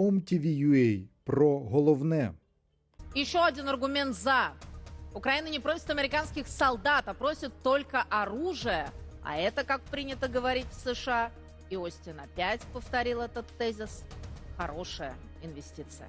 OMTV.ua про головне. Еще один аргумент за. Украина не просит американских солдат, а просит только оружие. А это, как принято говорить в США, и Остин опять повторил этот тезис, хорошая инвестиция.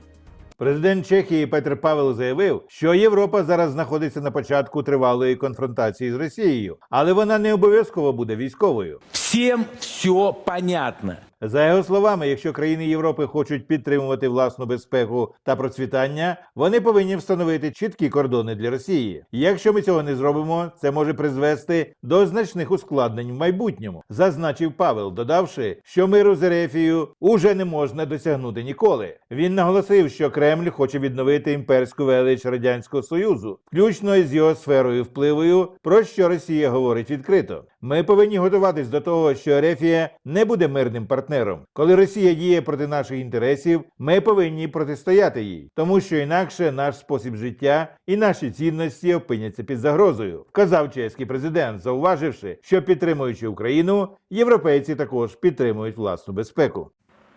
Президент Чехії Петр Павел заявив, що Європа зараз знаходиться на початку тривалої конфронтації з Росією, але вона не обов'язково буде військовою. Всем все понятно. За його словами, якщо країни Європи хочуть підтримувати власну безпеку та процвітання, вони повинні встановити чіткі кордони для Росії. Якщо ми цього не зробимо, це може призвести до значних ускладнень в майбутньому, зазначив Павел, додавши, що миру з Ерефією уже не можна досягнути ніколи. Він наголосив, що Кремль хоче відновити імперську велич радянського союзу, включно із його сферою впливою, про що Росія говорить відкрито. Ми повинні готуватись до того, що Ерефія не буде мирним партнером. Коли Росія діє проти наших інтересів, ми повинні протистояти їй, тому що інакше наш спосіб життя і наші цінності опиняться під загрозою, вказав чеський президент, зауваживши, що підтримуючи Україну, європейці також підтримують власну безпеку.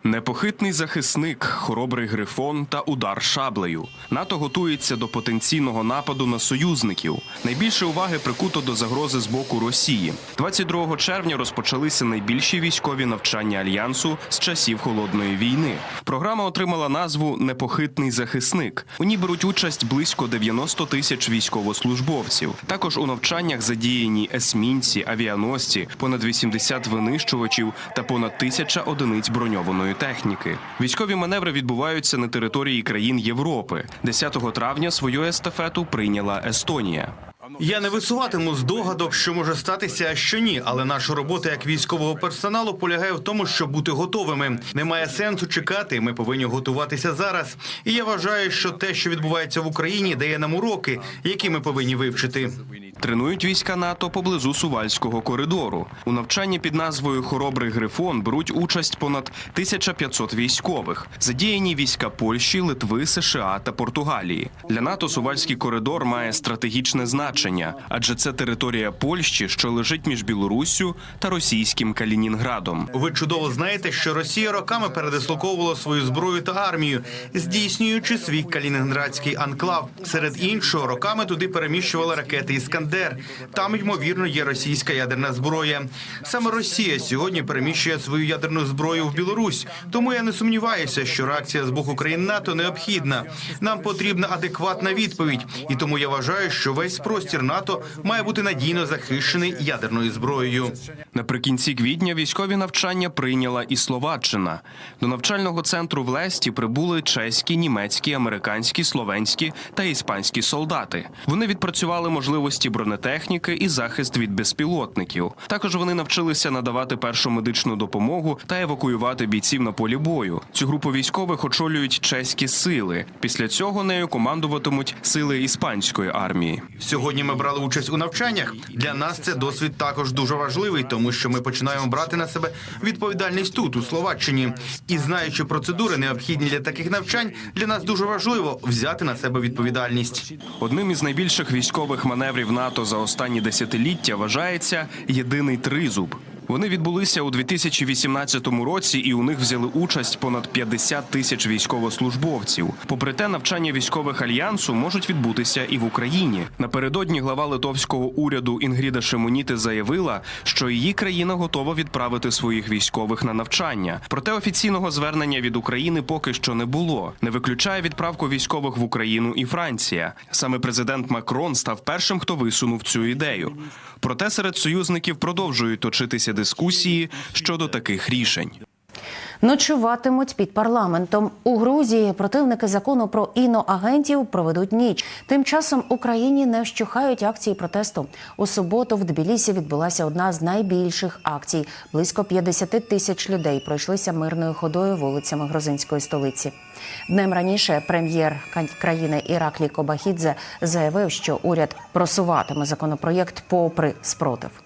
Непохитний захисник, хоробрий грифон та удар шаблею. НАТО готується до потенційного нападу на союзників. Найбільше уваги прикуто до загрози з боку Росії. 22 червня розпочалися найбільші військові навчання альянсу з часів холодної війни. Програма отримала назву Непохитний захисник. У ній беруть участь близько 90 тисяч військовослужбовців. Також у навчаннях задіяні есмінці, авіаносці, понад 80 винищувачів та понад тисяча одиниць броньованої техніки. Військові маневри відбуваються на території країн Європи. 10 травня свою естафету прийняла Естонія. Я не висуватиму здогадок, що може статися, а що ні. Але наша робота як військового персоналу полягає в тому, щоб бути готовими. Немає сенсу чекати. Ми повинні готуватися зараз. І я вважаю, що те, що відбувається в Україні, дає нам уроки, які ми повинні вивчити. Тренують війська НАТО поблизу Сувальського коридору. У навчанні під назвою Хоробрий Грифон беруть участь понад 1500 військових. Задіяні війська Польщі, Литви, США та Португалії. Для НАТО Сувальський коридор має стратегічне значення, адже це територія Польщі, що лежить між Білоруссю та російським Калінінградом. Ви чудово знаєте, що Росія роками передислоковувала свою зброю та армію, здійснюючи свій калінінградський анклав. Серед іншого, роками туди переміщували ракети Іскандер. Там ймовірно є російська ядерна зброя. Саме Росія сьогодні переміщує свою ядерну зброю в Білорусь. Тому я не сумніваюся, що реакція з боку країн НАТО необхідна. Нам потрібна адекватна відповідь, і тому я вважаю, що весь простір НАТО має бути надійно захищений ядерною зброєю. Наприкінці квітня військові навчання прийняла і Словаччина. До навчального центру в Лесті прибули чеські, німецькі, американські, словенські та іспанські солдати. Вони відпрацювали можливості бронетехніки і захист від безпілотників. Також вони навчилися надавати першу медичну допомогу та евакуювати бійців на полі бою. Цю групу військових очолюють чеські сили. Після цього нею командуватимуть сили іспанської армії. Сьогодні ми брали участь у навчаннях. Для нас це досвід також дуже важливий, тому що ми починаємо брати на себе відповідальність тут, у Словаччині. І знаючи процедури, необхідні для таких навчань, для нас дуже важливо взяти на себе відповідальність. Одним із найбільших військових маневрів НАТО за останні десятиліття вважається єдиний тризуб. Вони відбулися у 2018 році, і у них взяли участь понад 50 тисяч військовослужбовців. Попри те, навчання військових альянсу можуть відбутися і в Україні. Напередодні глава литовського уряду Інгріда Шимоніти заявила, що її країна готова відправити своїх військових на навчання. Проте офіційного звернення від України поки що не було. Не виключає відправку військових в Україну і Франція. Саме президент Макрон став першим, хто висунув цю ідею. Проте серед союзників продовжують точитися дискусії щодо таких рішень. Ночуватимуть під парламентом у Грузії. Противники закону про іноагентів проведуть ніч. Тим часом Україні не вщухають акції протесту. У суботу в Тбілісі відбулася одна з найбільших акцій. Близько 50 тисяч людей пройшлися мирною ходою вулицями грузинської столиці. Днем раніше прем'єр країни Іраклі Кобахідзе заявив, що уряд просуватиме законопроєкт попри спротив.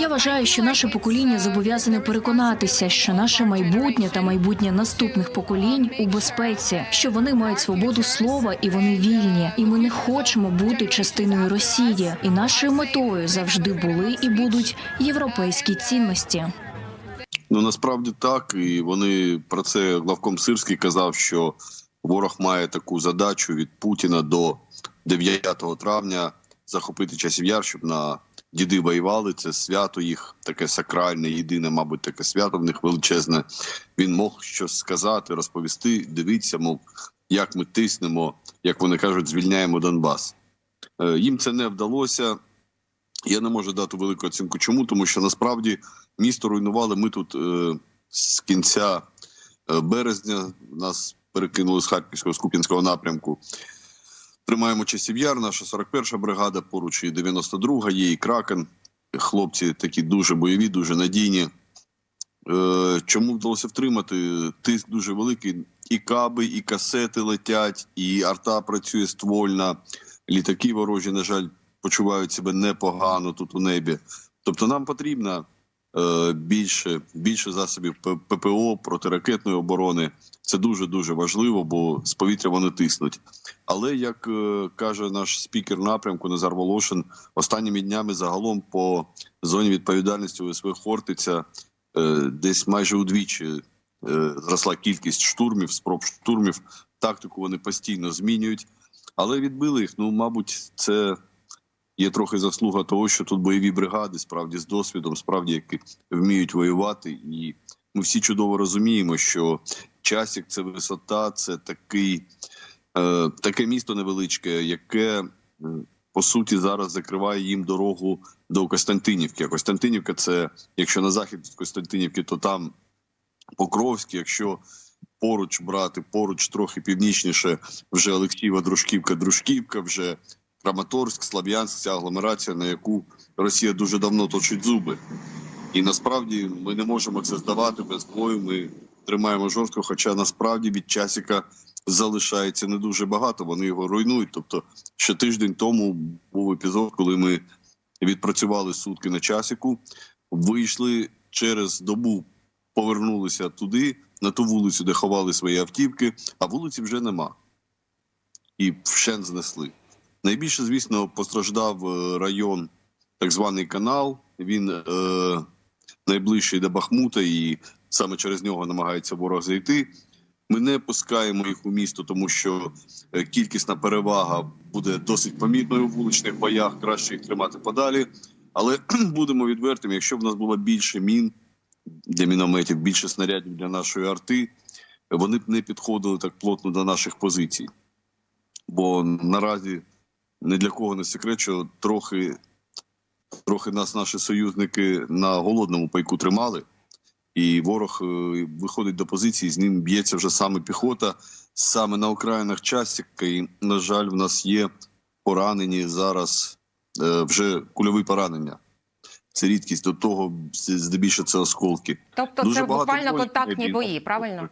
Я вважаю, що наше покоління зобов'язане переконатися, що наше майбутнє та майбутнє наступних поколінь у безпеці, що вони мають свободу слова і вони вільні. І ми не хочемо бути частиною Росії. І нашою метою завжди були і будуть європейські цінності. Ну насправді так, і вони про це главком Сирський казав, що ворог має таку задачу від Путіна до 9 травня захопити часів яр, щоб на діди воювали. Це свято їх таке сакральне, єдине, мабуть, таке свято в них величезне. Він мог щось сказати, розповісти. Дивіться, мов як ми тиснемо, як вони кажуть, звільняємо Донбас. Е, Їм це не вдалося. Я не можу дати велику оцінку. Чому? Тому що насправді місто руйнували. Ми тут е, з кінця е, березня нас перекинули з Харківського з Куп'янського напрямку. Тримаємо часів яр, наша 41-ша бригада, поруч і 92-га, є і Кракен. Хлопці такі дуже бойові, дуже надійні. Е, чому вдалося втримати? Тиск дуже великий. І каби, і касети летять, і арта працює ствольна. Літаки ворожі, на жаль, почувають себе непогано тут у небі. Тобто нам потрібно е, більше, більше засобів ППО протиракетної оборони. Це дуже дуже важливо, бо з повітря вони тиснуть. Але як е, каже наш спікер напрямку Назар Волошин, останніми днями загалом по зоні відповідальності ОСВ Хортиця е, десь майже удвічі е, зросла кількість штурмів, спроб штурмів. Тактику вони постійно змінюють, але відбили їх. Ну, мабуть, це є трохи заслуга того, що тут бойові бригади, справді з досвідом, справді які вміють воювати, і ми всі чудово розуміємо, що часік це висота, це такий е, таке місто невеличке, яке е, по суті зараз закриває їм дорогу до Костянтинівки. А Костянтинівка це якщо на захід Костянтинівки, то там Покровське, якщо поруч брати, поруч трохи північніше, вже Олексієва, Дружківка, Дружківка, вже Краматорськ, Слав'янськ, ця агломерація, на яку Росія дуже давно точить зуби. І насправді ми не можемо це здавати без бою. Ми тримаємо жорстко, хоча насправді від часіка залишається не дуже багато. Вони його руйнують. Тобто, ще тиждень тому був епізод, коли ми відпрацювали сутки на часіку, вийшли через добу, повернулися туди, на ту вулицю, де ховали свої автівки, а вулиці вже нема. І вщен знесли. Найбільше, звісно, постраждав е, район, так званий канал. Він е, найближчий до Бахмута, і саме через нього намагається ворог зайти. Ми не пускаємо їх у місто, тому що е, кількісна перевага буде досить помітною в вуличних боях. Краще їх тримати подалі. Але будемо відвертими, якщо б в нас було більше мін для мінометів, більше снарядів для нашої арти, вони б не підходили так плотно до наших позицій. Бо наразі не для кого не секрет, що трохи, трохи нас наші союзники на голодному пайку тримали, і ворог е, виходить до позиції, з ним б'ється вже саме піхота, саме на окраїнах часіка. І, на жаль, в нас є поранені зараз е, вже кульові поранення. Це рідкість до того, здебільшого це осколки. Тобто Дуже це буквально контактні бої, правильно?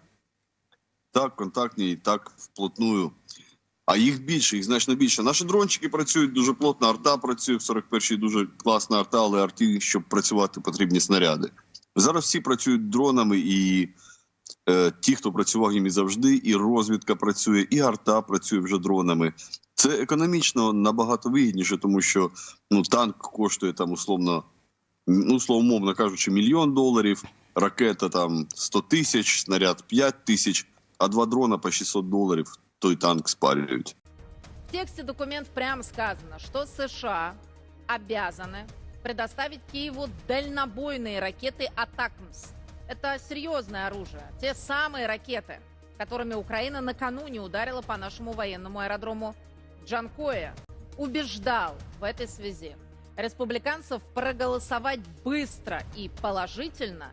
Так, контактні і так вплотную. А їх більше, їх значно більше. Наші дрончики працюють дуже плотно, арта працює в 41-й дуже класна арта, але арті, щоб працювати, потрібні снаряди. Зараз всі працюють дронами, і е, ті, хто працював їм і завжди, і розвідка працює, і арта працює вже дронами. Це економічно набагато вигідніше, тому що ну, танк коштує там условно, ну, словомовно кажучи, мільйон доларів, ракета там 100 тисяч, снаряд 5 тисяч, а два дрона по 600 доларів той танк спалюють. В тексте документ прямо сказано, что США обязаны предоставить Киеву дальнобойные ракеты «Атакмс». Это серьезное оружие. Те самые ракеты, которыми Украина накануне ударила по нашему военному аэродрому Джанкоя. Убеждал в этой связи республиканцев проголосовать быстро и положительно